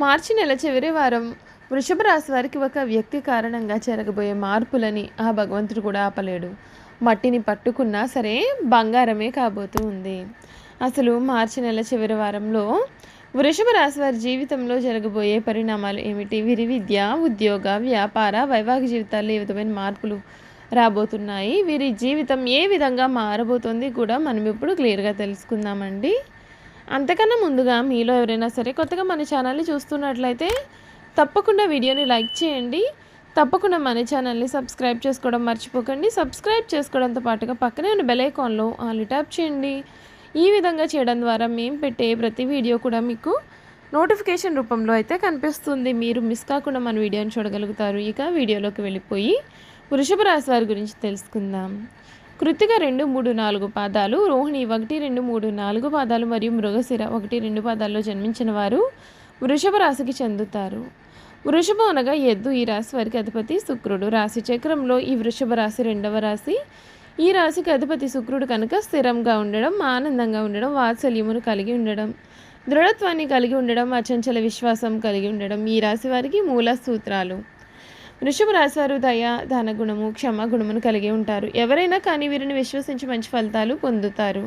మార్చి నెల చివరి వారం వృషభ రాశి వారికి ఒక వ్యక్తి కారణంగా జరగబోయే మార్పులని ఆ భగవంతుడు కూడా ఆపలేడు. మట్టిని పట్టుకున్నా సరే బంగారమే కాబోతూ ఉంది. అసలు మార్చి నెల చివరి వారంలో వృషభ రాశి వారి జీవితంలో జరగబోయే పరిణామాలు ఏమిటి? వీరి విద్య ఉద్యోగ వ్యాపార వైవాహిక జీవితాల్లో ఏ విధమైన మార్పులు రాబోతున్నాయి? వీరి జీవితం ఏ విధంగా మారబోతుంది కూడా మనం ఇప్పుడు క్లియర్గా తెలుసుకుందామండి. అంతకన్నా ముందుగా మీలో ఎవరైనా సరే కొత్తగా మన ఛానల్ని చూస్తున్నట్లయితే తప్పకుండా వీడియోని లైక్ చేయండి. తప్పకుండా మన ఛానల్ని సబ్స్క్రైబ్ చేసుకోవడం మర్చిపోకండి. సబ్స్క్రైబ్ చేసుకోవడంతో పాటుగా పక్కనే ఉన్న బెల్ ఐకాన్లో ఆల్ ట్యాప్ చేయండి. ఈ విధంగా చేయడం ద్వారా మేము పెట్టే ప్రతి వీడియో కూడా మీకు నోటిఫికేషన్ రూపంలో అయితే కనిపిస్తుంది. మీరు మిస్ కాకుండా మన వీడియోని చూడగలుగుతారు. ఇక వీడియోలోకి వెళ్ళిపోయి వృషభ రాశి వారి గురించి తెలుసుకుందాం. కృతిక రెండు మూడు నాలుగు పాదాలు రోహిణి ఒకటి రెండు మూడు నాలుగు పాదాలు మరియు మృగశిర ఒకటి రెండు పాదాల్లో జన్మించిన వారు వృషభ రాశికి చెందుతారు. వృషభం అనగా ఎద్దు ఈ రాశి వారికి అధిపతి శుక్రుడు. రాశి చక్రంలో ఈ వృషభ రాశి రెండవ రాశి. ఈ రాశికి అధిపతి శుక్రుడు కనుక స్థిరంగా ఉండడం ఆనందంగా ఉండడం వాత్సల్యమును కలిగి ఉండడం దృఢత్వాన్ని కలిగి ఉండడం అచంచల విశ్వాసం కలిగి ఉండడం ఈ రాశి వారికి మూల సూత్రాలు. వృషభ రాశివారు దయ దాన గుణము క్షమ గుణమును కలిగి ఉంటారు. ఎవరైనా కానీ వీరిని విశ్వసించి మంచి ఫలితాలు పొందుతారు.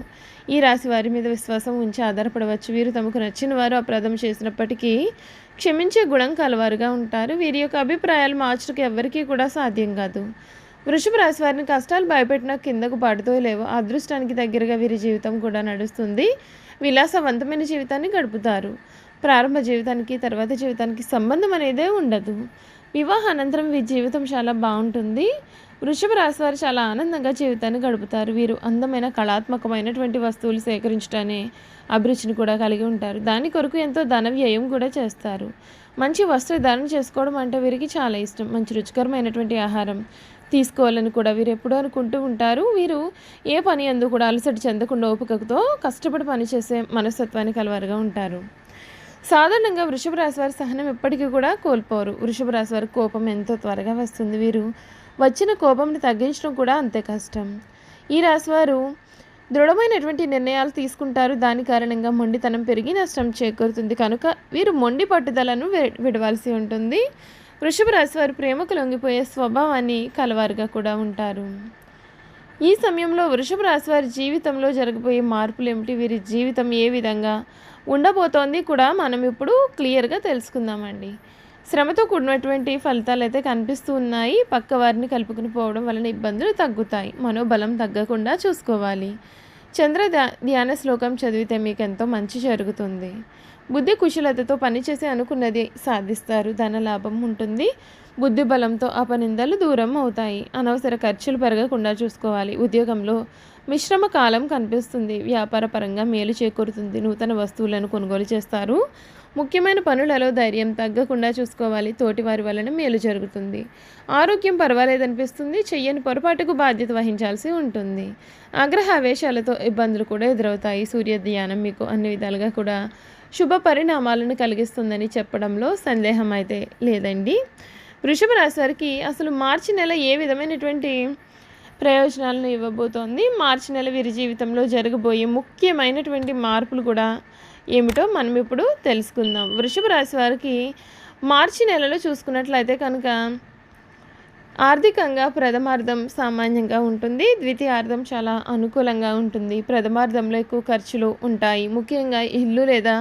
ఈ రాశి వారి మీద విశ్వాసం ఉంచి ఆధారపడవచ్చు. వీరు తమకు నచ్చిన వారు అప్రదం చేసినప్పటికీ క్షమించే గుణం కలవారుగా ఉంటారు. వీరి యొక్క అభిప్రాయాలు మార్చడానికి ఎవ్వరికీ కూడా సాధ్యం కాదు. వృషభ రాశి వారిని కష్టాలు భయపెట్టినా కిందకు పడుతూ లేవు. అదృష్టానికి దగ్గరగా వీరి జీవితం కూడా నడుస్తుంది. విలాసవంతమైన జీవితాన్ని గడుపుతారు. ప్రారంభ జీవితానికి తర్వాత జీవితానికి సంబంధం అనేదే ఉండదు. వివాహ అనంతరం వీరి జీవితం చాలా బాగుంటుంది. వృషభ రాశి వారు చాలా ఆనందంగా జీవితాన్ని గడుపుతారు. వీరు అందమైన కళాత్మకమైనటువంటి వస్తువులు సేకరించడానే అభిరుచిని కూడా కలిగి ఉంటారు. దాని కొరకు ఎంతో ధన వ్యయం కూడా చేస్తారు. మంచి వస్త్రధారణ చేసుకోవడం అంటే వీరికి చాలా ఇష్టం. మంచి రుచికరమైనటువంటి ఆహారం తీసుకోవాలని కూడా వీరు ఎప్పుడూ అనుకుంటూ ఉంటారు. వీరు ఏ పని అందు కూడా అలసట చెందకుండా ఓపికతో కష్టపడి పనిచేసే మనస్తత్వాన్ని కలవారుగా ఉంటారు. సాధారణంగా వృషభ రాశి వారి సహనం ఎప్పటికీ కూడా కోల్పోరు. వృషభ రాశి వారి కోపం ఎంతో త్వరగా వస్తుంది. వీరు వచ్చిన కోపంని తగ్గించడం కూడా అంతే కష్టం. ఈ రాశివారు దృఢమైనటువంటి నిర్ణయాలు తీసుకుంటారు. దాని కారణంగా మొండితనం పెరిగి నష్టం చేకూరుతుంది. కనుక వీరు మొండి పట్టుదలను విడవలసి ఉంటుంది. వృషభ రాశి వారు ప్రేమకు లొంగిపోయే స్వభావాన్ని కలవారుగా కూడా ఉంటారు. ఈ సమయంలో వృషభ రాశి వారి జీవితంలో జరగబోయే మార్పులు ఏమిటి? వీరి జీవితం ఏ విధంగా ఉండబోతోంది కూడా మనం ఇప్పుడు క్లియర్గా తెలుసుకుందామండి. శ్రమతో కూడినటువంటి ఫలితాలు అయితే కనిపిస్తూ ఉన్నాయి. పక్క వారిని కలుపుకుని పోవడం వలన ఇబ్బందులు తగ్గుతాయి. మనోబలం తగ్గకుండా చూసుకోవాలి. చంద్ర ధ్యాన శ్లోకం చదివితే మీకు ఎంతో మంచి జరుగుతుంది. బుద్ధి కుశలతతో పనిచేసి అనుకున్నది సాధిస్తారు. ధన లాభం ఉంటుంది. బుద్ధి బలంతో అపనిందలు దూరం అవుతాయి. అనవసర ఖర్చులు పెరగకుండా చూసుకోవాలి. ఉద్యోగంలో మిశ్రమ కాలం కనిపిస్తుంది. వ్యాపార పరంగా మేలు చేకూరుతుంది. నూతన వస్తువులను కొనుగోలు చేస్తారు. ముఖ్యమైన పనులలో ధైర్యం తగ్గకుండా చూసుకోవాలి. తోటివారి వలన మేలు జరుగుతుంది. ఆరోగ్యం పర్వాలేదనిపిస్తుంది. చెయ్యని పొరపాటుకు బాధ్యత వహించాల్సి ఉంటుంది. ఆగ్రహావేశాలతో ఇబ్బందులు కూడా ఎదురవుతాయి. సూర్య ధ్యానం మీకు అన్ని విధాలుగా కూడా శుభ పరిణామాలను కలిగిస్తుందని చెప్పడంలో సందేహం అయితే లేదండి. వృషభ రాశి వారికి అసలు మార్చి నెల ఏ విధమైనటువంటి ప్రయోజనాలను ఇవ్వబోతోంది. మార్చి నెల వీరి జీవితంలో జరగబోయే ముఖ్యమైనటువంటి మార్పులు కూడా ఏమిటో మనం ఇప్పుడు తెలుసుకుందాం. వృషభ రాశి వారికి మార్చి నెలలో చూసుకున్నట్లయితే కనుక ఆర్థికంగా ప్రథమార్థం సామాన్యంగా ఉంటుంది. ద్వితీయార్థం చాలా అనుకూలంగా ఉంటుంది. ప్రథమార్థంలో ఎక్కువ ఖర్చులు ఉంటాయి. ముఖ్యంగా ఇల్లు లేదా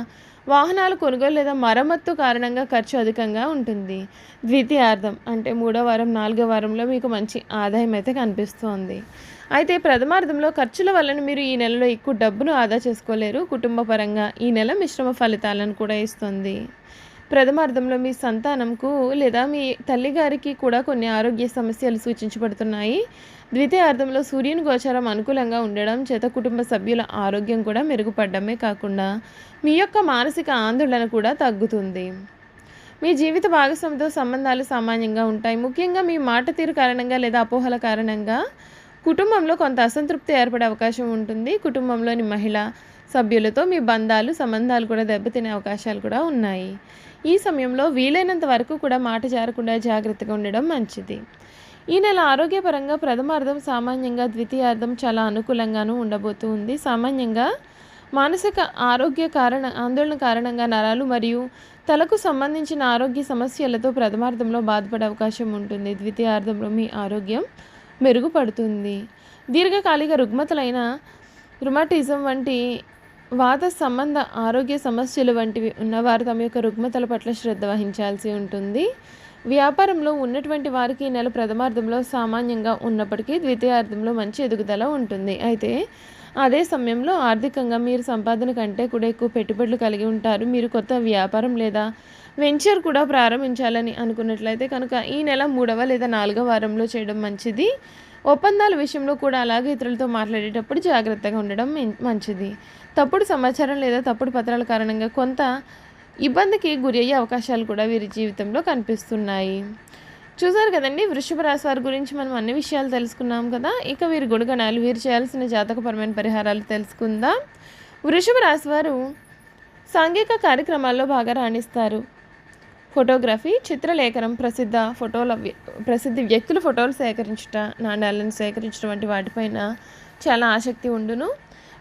వాహనాలు కొనుగోలు లేదా మరమ్మత్తు కారణంగా ఖర్చు అధికంగా ఉంటుంది. ద్వితీయార్థం అంటే మూడో వారం నాలుగో వారంలో మీకు మంచి ఆదాయం అయితే కనిపిస్తోంది. అయితే ప్రథమార్థంలో ఖర్చుల వలన మీరు ఈ నెలలో ఎక్కువ డబ్బును ఆదా చేసుకోలేరు. కుటుంబ పరంగా ఈ నెల మిశ్రమ ఫలితాలను కూడా ఇస్తుంది. ప్రథమార్థంలో మీ సంతానంకు లేదా మీ తల్లిగారికి కూడా కొన్ని ఆరోగ్య సమస్యలు సూచించబడుతున్నాయి. ద్వితీయార్థంలో సూర్యుని గోచారం అనుకూలంగా ఉండడం చేత కుటుంబ సభ్యుల ఆరోగ్యం కూడా మెరుగుపడడమే కాకుండా మీ యొక్క మానసిక ఆందోళన కూడా తగ్గుతుంది. మీ జీవిత భాగస్వామితో సంబంధాలు సామాన్యంగా ఉంటాయి. ముఖ్యంగా మీ మాట తీరు కారణంగా లేదా అపోహల కారణంగా కుటుంబంలో కొంత అసంతృప్తి ఏర్పడే అవకాశం ఉంటుంది. కుటుంబంలోని మహిళ సభ్యులతో మీ బంధాలు సంబంధాలు కూడా దెబ్బతినే అవకాశాలు కూడా ఉన్నాయి. ఈ సమయంలో వీలైనంత వరకు కూడా మాట జారకుండా జాగ్రత్తగా ఉండడం మంచిది. ఈ నెల ఆరోగ్యపరంగా ప్రథమార్థం సామాన్యంగా ద్వితీయార్థం చాలా అనుకూలంగానూ ఉండబోతూ ఉంది. సామాన్యంగా మానసిక ఆరోగ్య కారణ ఆందోళన కారణంగా నరాలు మరియు తలకు సంబంధించిన ఆరోగ్య సమస్యలతో ప్రథమార్థంలో బాధపడే అవకాశం ఉంటుంది. ద్వితీయార్థంలో మీ ఆరోగ్యం మెరుగుపడుతుంది. దీర్ఘకాలిక రుగ్మతలైన రుమాటిజం వంటి వాత సంబంధ ఆరోగ్య సమస్యలు వంటివి ఉన్నవారు తమ యొక్క రుగ్మతల పట్ల శ్రద్ధ వహించాల్సి ఉంటుంది. వ్యాపారంలో ఉన్నటువంటి వారికి ఈ నెల ప్రథమార్థంలో సామాన్యంగా ఉన్నప్పటికీ ద్వితీయార్థంలో మంచి ఎదుగుదల ఉంటుంది. అయితే అదే సమయంలో ఆర్థికంగా మీరు సంపాదన కంటే కూడా ఎక్కువ పెట్టుబడులు కలిగి ఉంటారు. మీరు కొత్త వ్యాపారం లేదా వెంచర్ కూడా ప్రారంభించాలని అనుకున్నట్లయితే కనుక ఈ నెల మూడవ లేదా నాలుగవ వారంలో చేయడం మంచిది. ఒప్పందాల విషయంలో కూడా అలాగే ఇతరులతో మాట్లాడేటప్పుడు జాగ్రత్తగా ఉండడం మంచిది. తప్పుడు సమాచారం లేదా తప్పుడు పత్రాల కారణంగా కొంత ఇబ్బందికి గురి అయ్యే అవకాశాలు కూడా వీరి జీవితంలో కనిపిస్తున్నాయి. చూసారు కదండి వృషభ రాశి వారి గురించి మనం అన్ని విషయాలు తెలుసుకున్నాం కదా. ఇక వీరి గుణగణాలు వీరు చేయాల్సిన జాతకపరమైన పరిహారాలు తెలుసుకుందాం. వృషభ రాశి వారు సాంఘిక కార్యక్రమాల్లో బాగా రాణిస్తారు. ఫోటోగ్రఫీ చిత్రలేఖనం ప్రసిద్ధ ఫోటోల వ్య- ప్రసిద్ధ వ్యక్తుల ఫోటోలు సేకరించుట నాణ్యాలను సేకరించడం వంటి వాటిపైన చాలా ఆసక్తి ఉండును.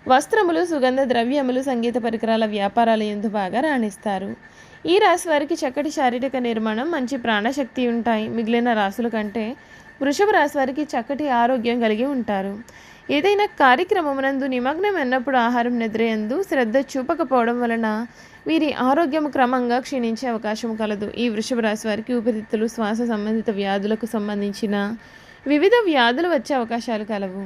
వస్త్రములు సుగంధ ద్రవ్యములు సంగీత పరికరాల వ్యాపారాల ఎందు బాగా రాణిస్తారు. ఈ రాశి వారికి చక్కటి శారీరక నిర్మాణం మంచి ప్రాణశక్తి ఉంటాయి. మిగిలిన రాశుల కంటే వృషభ రాశి వారికి చక్కటి ఆరోగ్యం కలిగి ఉంటారు. ఏదైనా కార్యక్రమమునందు నిమగ్నం ఎన్నప్పుడు ఆహారం నిద్రయందు శ్రద్ధ చూపకపోవడం వలన వీరి ఆరోగ్యం క్రమంగా క్షీణించే అవకాశం కలదు. ఈ వృషభ రాశి వారికి ఊపిరితిత్తులు శ్వాస సంబంధిత వ్యాధులకు సంబంధించిన వివిధ వ్యాధులు వచ్చే అవకాశాలు కలవు.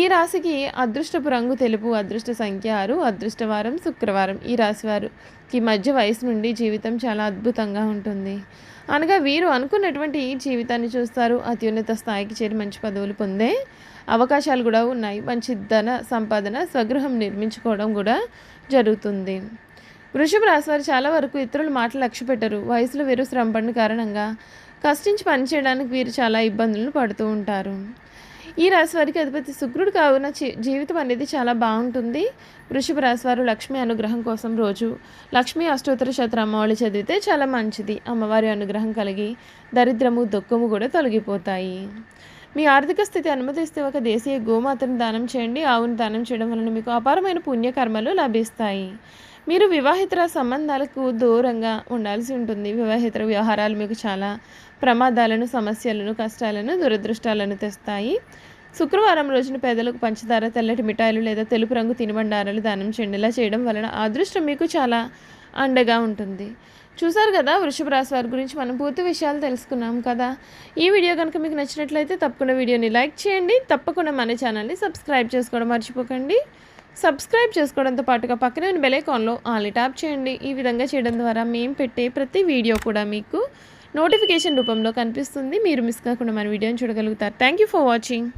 ఈ రాశికి అదృష్టపు రంగు తెలుపు అదృష్ట సంఖ్య ఆరు అదృష్టవారం శుక్రవారం. ఈ రాశివారికి మధ్య వయసు నుండి జీవితం చాలా అద్భుతంగా ఉంటుంది. అనగా వీరు అనుకున్నటువంటి జీవితాన్ని చూస్తారు. అత్యున్నత స్థాయికి చేరి మంచి పదవులు పొందే అవకాశాలు కూడా ఉన్నాయి. మంచి ధన సంపాదన స్వగృహం నిర్మించుకోవడం కూడా జరుగుతుంది. వృషభ రాశివారు చాలా వరకు ఇతరుల మాటలు లక్ష్య పెట్టరు వయసులో వీరు శ్రమ పడిన కారణంగా కష్టించి పనిచేయడానికి వీరు చాలా ఇబ్బందులను పడుతూ ఉంటారు. ఈ రాశి వారికి అధిపతి శుక్రుడు కావున జీ- జీవితం అనేది చాలా బాగుంటుంది. వృషభ రాశి వారు అనుగ్రహం కోసం రోజు లక్ష్మీ అష్టోత్తర శత్ర అమ్మవాళ్ళు చదివితే చాలా మంచిది. అమ్మవారి అనుగ్రహం కలిగి దరిద్రము దుఃఖము కూడా తొలగిపోతాయి. మీ ఆర్థిక స్థితి అనుమతిస్తే ఒక దేశీయ గోమాతను దానం చేయండి. ఆవును దానం చేయడం వలన మీకు అపారమైన పుణ్యకర్మలు లభిస్తాయి. మీరు వివాహితర సంబంధాలకు దూరంగా ఉండాల్సి ఉంటుంది. వివాహితర వ్యవహారాలు మీకు చాలా ప్రమాదాలను సమస్యలను కష్టాలను దురదృష్టాలను తెస్తాయి. శుక్రవారం రోజున పేదలకు పంచదార తెల్లటి మిఠాయిలు లేదా తెలుపు రంగు తినుబండారాలు దానం చేయండి ఇలా చేయడం వలన అదృష్టం మీకు చాలా అండగా ఉంటుంది. చూసారు కదా వృషభ రాశి వారి గురించి మనం పూర్తి విషయాలు తెలుసుకున్నాం కదా. ఈ వీడియో కనుక మీకు నచ్చినట్లయితే తప్పకుండా వీడియోని లైక్ చేయండి. తప్పకుండా మన ఛానల్ని సబ్స్క్రైబ్ చేసుకోవడం మర్చిపోకండి. సబ్స్క్రైబ్ చేసుకోవడంతో పాటుగా పక్కనే ఉన్న బెల్ ఆల్ ట్యాప్ చేయండి. ఈ విధంగా చేయడం ద్వారా మేము పెట్టే ప్రతి వీడియో కూడా మీకు నోటిఫికేషన్ రూపంలో కనిపిస్తుంది. మీరు మిస్ కాకుండా మన వీడియోని చూడగలుగుతారు. Thank you for watching